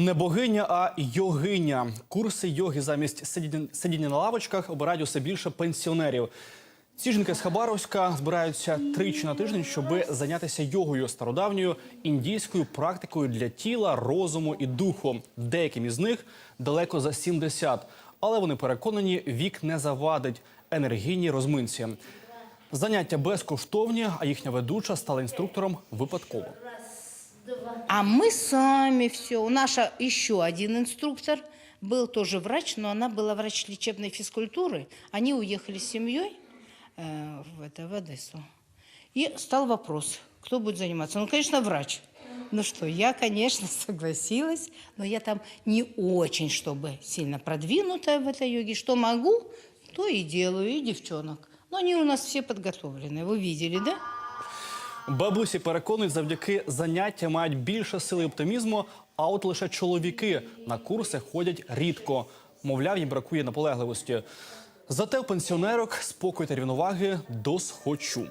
Не богиня, а йогиня. Курси йоги замість сидіння, на лавочках обирають усе більше пенсіонерів. Ці жінки з Хабаровська збираються тричі на тиждень, щоб зайнятися йогою стародавньою індійською практикою для тіла, розуму і духу. Деяким із них далеко за 70. Але вони переконані, вік не завадить енергійній розминці. Заняття безкоштовні, а їхня ведуча стала інструктором випадково. А мы сами все. У нас а, еще один инструктор был тоже врач, но она была врач лечебной физкультуры. Они уехали с семьей э, в, это, в Одессу. И стал вопрос, кто будет заниматься. Ну, конечно, врач. Ну что, я, конечно, согласилась, но я там не очень, чтобы сильно продвинутая в этой йоге. Что могу, то и делаю, и девчонок. Но они у нас все подготовлены, вы видели, да? Бабусі переконують, завдяки заняття мають більше сили оптимізму, а от лише чоловіки на курси ходять рідко. Мовляв, їм бракує наполегливості. Зате у пенсіонерок спокою та рівноваги досхочу.